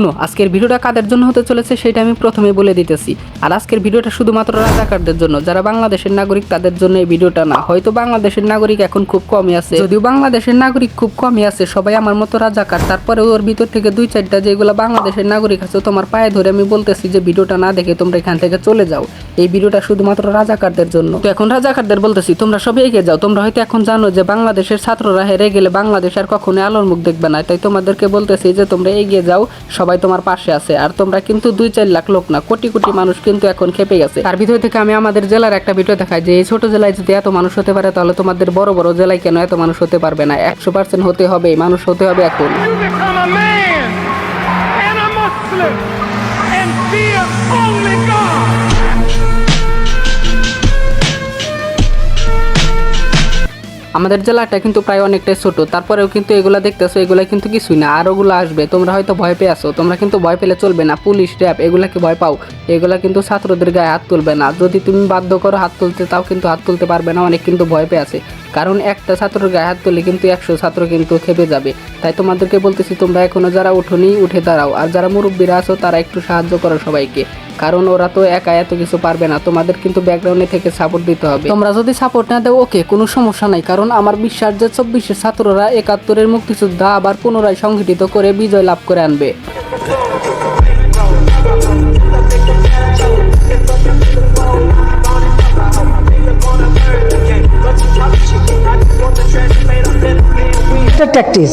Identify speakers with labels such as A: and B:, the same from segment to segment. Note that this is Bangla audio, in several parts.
A: শুনো, আজকের ভিডিওটা কাদের জন্য হতে চলেছে সেটা আমি প্রথমে বলে দিতেছি। আর আজকের ভিডিওটা শুধুমাত্র রাজাকারদের জন্য, যারা বাংলাদেশের নাগরিক তাদের জন্য এই ভিডিওটা না। হয়তো বাংলাদেশের নাগরিক এখন খুব কমই আছে। যদিও বাংলাদেশের নাগরিক খুব কমই আছে, সবাই আমার মতো রাজাকার। তারপরে ওর ভিতর থেকে দুই চারটা যেগুলো বাংলাদেশের নাগরিক আছে, তোমার পায়ে ধরে আমি বলতেছি যে ভিডিওটা না দেখে তোমরা এখান থেকে চলে যাও। এই ভিডিওটা শুধুমাত্র রাজাকারদের জন্য। তো এখন রাজাকারদের বলতেছি, তোমরা সবাই এগিয়ে যাও। তোমরা হয়তো এখন জানো যে বাংলাদেশের ছাত্ররা হেরে গেলে বাংলাদেশ আর কখনো আলোর মুখ দেখবে না। তাই তোমাদেরকে বলতেছি যে তোমরা এগিয়ে যাও, সবাই তোমার পাশে আছে। আর তোমরা কিন্তু দুই চার লাখ লোক না, কোটি কোটি মানুষ কিন্তু এখন খেপে গেছে। তার ভিতর থেকে আমি আমাদের জেলার একটা ভিডিও দেখাই যে, এই ছোট জেলায় যদি এত মানুষ হতে পারে, তাহলে তোমাদের বড় বড় জেলায় কেন এত মানুষ হতে পারবে না? একশো পার্সেন্ট হতে হবে, মানুষ হতে হবে এখন।
B: And only God.
A: আমাদের জেলাটা কিন্তু প্রায় অনেকটাই ছোট, তারপরেও কিন্তু এগুলা দেখতেছো, এগুলা কিন্তু কিছুই না, আর ওগুলো আসবে, তোমরা হয়তো ভয় পেয়ে আসো তোমরা কিন্তু ভয় পেলে চলবে না, পুলিশ, র্যাব, এগুলাকে ভয় পাও, এগুলা কিন্তু ছাত্রদের গায়ে হাত তুলবে না, যদি তুমি বাধ্য করো হাত তুলতে, তাও কিন্তু হাত তুলতে পারবে না, অনেক কিন্তু ভয় পেয়ে আছে, কারণ একটা ছাত্রের গায়ে হাত তুলে কিন্তু একশো ছাত্র কিন্তু খেপে যাবে, তাই তোমাদেরকে বলতেছি, তোমরা এখনও যারা উঠোনি উঠে দাঁড়াও, আর যারা মুরব্বীরা আছো, তারা একটু সাহায্য করো সবাইকে কারণ ওরা তো একা এত কিছু পারবে না। তোমাদের কিন্তু ব্যাকগ্রাউন্ডে থেকে সাপোর্ট দিতে হবে। তোমরা যদি সাপোর্ট না দাও ওকে কোনো সমস্যা নাই। কারণ আমার বিশ্বাস যে চব্বিশের ছাত্ররা একাত্তরের মুক্তিযোদ্ধা আবার পুনরায় সংগঠিত করে বিজয় লাভ করে আনবে।
C: ট্যাকটিস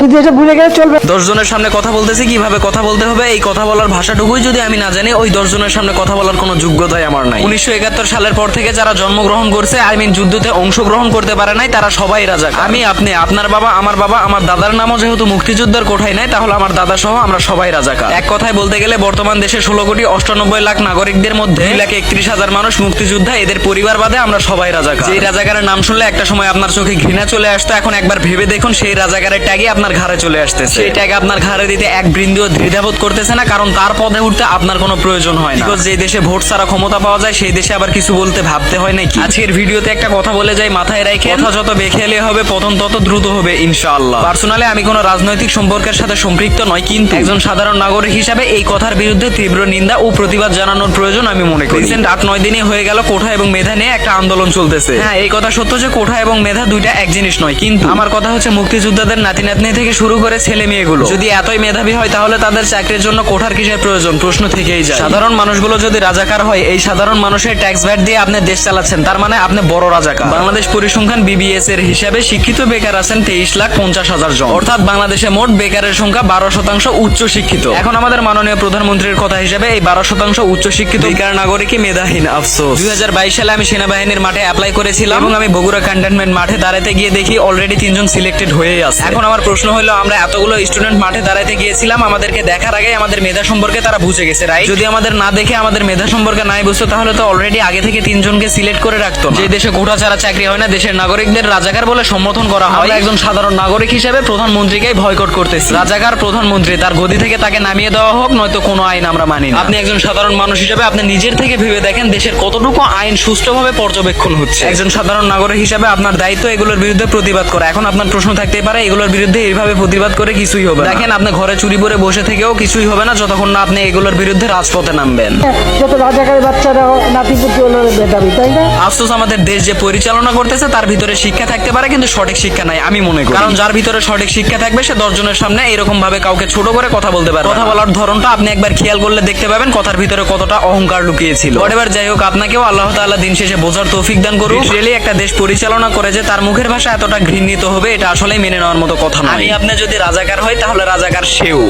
C: কিন্তু এটা ভুলে গেলে চলবে
D: দশ জনের সামনে কথা বলতেছি, কীভাবে কথা বলতে হবে, এই কথা বলার ভাষাটুকুই যদি আমি না জানি, ওই দশ জনের সামনে কথা বলার কোনো যোগ্যতাই আমার নাই। উনিশশো একাত্তর সালের পর থেকে যারা জন্মগ্রহণ করছে, আই মিন যুদ্ধতে অংশগ্রহণ করতে পারে নাই, তারা সবাই রাজা আমি, আপনি, আপনার বাবা, আমার বাবা, আমার দাদার নামও যেহেতু মুক্তিযোদ্ধার কোঠায় নাই, তাহলে আমার দাদা সহ আমরা সবাই রাজাকার। এক কথায় বলতে গেলে, বর্তমান দেশে ষোলো কোটি অষ্টানব্বই লাখ নাগরিকদের মধ্যে দুই লাখ একত্রিশ হাজার মানুষ মুক্তিযোদ্ধা, এদের পরিবার বাদে আমরা সবাই রাজাকার। যেই রাজাকারের নাম শুনলে একটা সময় আপনার চোখে ঘৃণা চলে আসতো, এখন একবার ভেবে দেখুন, সেই রাজাকারের ট্যাগে আপনার ঘাড়ে চলে আসতেছে। সেই ট্যাগ আপনার ঘাড়ে দিতে এক বৃন্দিও দ্বিধাবোধ করতেছে না কারণ তার পদে উঠতে আপনার কোনো প্রয়োজন হয় না। Because যে দেশে ভোট ছাড়া ক্ষমতা পাওয়া যায় সেই দেশে আবার কিছু বলতে ভাবতে হয় নাকি? আজকের ভিডিওতে একটা কথা বলে যাই মাথায় রেখে। কথা যত বেখেলে হবে পতন তত দ্রুত হবে ইনশাআল্লাহ। পার্সোনালি আমি কোনো রাজনৈতিক সম্পর্কের সাথে সম্পৃক্ত নয় কিন্তু একজন সাধারণ নাগরিক হিসাবে এই কথার বিরুদ্ধে তীব্র নিন্দা ও প্রতিবাদ জানানোর প্রয়োজন আমি মনে করি। রিসেন্ট আট নয় দিনে হয়ে গেল কোঠা এবং মেধা নিয়ে একটা আন্দোলন চলতেছে। হ্যাঁ এই কথা সত্য যে কোঠা এবং মেধা দুইটা এক জিনিস নয় কিন্তু আমার কথা হচ্ছে মুক্তিযোদ্ধাদের নাতি নাতনি থেকে শুরু করে ছেলে মেয়েগুলো। যদি এতই মেধাবী হয় তাহলে তাদের চাকরির জন্য কোঠার কিসের প্রয়োজন? প্রশ্ন থেকেই যায়। সাধারণ মানুষগুলো যদি রাজাকার হয় এই সাধারণ মানুষের ট্যাক্স ভ্যাট দিয়ে আপনি দেশ চালাচ্ছেন তার মানে আপনি বড় রাজাকার। বাংলাদেশ পরিসংখ্যান বিবিএস এর হিসাবে শিক্ষিত বেকার আছেন তেইশ লাখ পঞ্চাশ হাজার জন। অর্থাৎ বাংলাদেশে মোট বেকারের সংখ্যা বারো শতাংশ উচ্চ শিক্ষিত এখন আমাদের মাননীয় প্রধানমন্ত্রীর কথা হিসাবে এই বারো শতাংশ উচ্চ শিক্ষিত বেকার নাগরিকই মেধাহীন আফসোস। দুই হাজার বাইশ সালে আমি সেনাবাহিনীর মাঠে অ্যাপ্লাই করেছিলাম। এবং আমি বগুড়া ক্যান্টনমেন্ট মাঠে দাঁড়াতে গিয়ে দেখি অলরেডি তিনজন সিলেক্টেড হয়ে আছে। এখন আমার প্রশ্ন হলো, আমরা এতগুলো স্টুডেন্ট মাঠে দাঁড়াতে গিয়েছিলাম, আমাদেরকে দেখার আগে আমাদের মেধা সম্পর্কে তারা বুঝে গেছে রাইট যদি আমাদের না দেখে আমাদের মেধা সম্পর্কে নাই বুঝতো, তাহলে তো অলরেডি আগে থেকে তিনজনকে সিলেক্ট করে রাখতো যে দেশে কোঠা ছাড়া চাকরি হয় না, দেশের নাগরিকদের রাজাকার বলে সমর্থন করা হয়। একজন সাধারণ নাগরিক হিসেবে প্রধানমন্ত্রীকেই ভয়কট করতেছি। রাজাকার প্রধানমন্ত্রী, তার গদি থেকে তাকে নামিয়ে দেওয়া হোক, নয়তো কোনো আইন আমরা মানি আপনি একজন সাধারণ মানুষ হিসেবে আপনি নিজের থেকে ভেবে দেখেন দেশের কতটুকু আইন সুষ্ঠুভাবে পর্যবেক্ষণ হচ্ছে। একজন সাধারণ নাগরিক হিসেবে আপনার দায়িত্ব এগুলোর বিরুদ্ধে প্রতিবাদ করা। এখন আপনার প্রশ্ন থাকতেই পারে, এগুলোর বিরুদ্ধে এইভাবে প্রতিবাদ করে কিছুই হবে দেখেন আপনি ঘরে চুরি করে বসে থেকেও কিছুই হবে না যতক্ষণ না আপনি এগুলোর বিরুদ্ধে রাজপথে নামবেন।
C: যত রাজাকারের বাচ্চারা নাতিপুতি হলো মেধাবী তাই না?
D: আফসোস আমাদের দেশ যে পরিচালনা করতেছে তার ভিতরে শিক্ষা থাকতে পারে কিন্তু সঠিক শিক্ষা নাই আমি মনে করি। কারণ যার ভিতরে সঠিক শিক্ষা থাকবে সে দশজনের সামনে এরকম ভাবে কাউকে ছোট করে কথা বলতে পারবে কথা বলার ধরনটা আপনি একবার খেয়াল করলে দেখতে পাবেন কথার ভিতরে কতটা অহংকার লুকিয়েছিল। এবার যাই হোক আপনাকেও আল্লাহ তাআলা দিন শেষে বোঝার তৌফিক দান করুন রিয়েলি একটা দেশ পরিচালনা করে যে তার মুখের ভাষা এতটা ঘৃণিত হবে এটা আসলেই মেনে নেওয়ার মতো কথা নয়। আপনি যদি রাজাকার হয়, তাহলে রাজাকার সেও।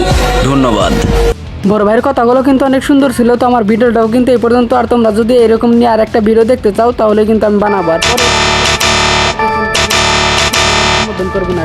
D: ধন্যবাদ।
A: বড় ভাইয়ের কথাগুলো কিন্তু অনেক সুন্দর ছিল, তো আমার ভিডিওটাও কিন্তু এই পর্যন্ত। আর তোমরা যদি এরকম নিয়ে আর একটা ভিডিও দেখতে চাও, তাহলে কিন্তু আমি বানাবো। আর করব না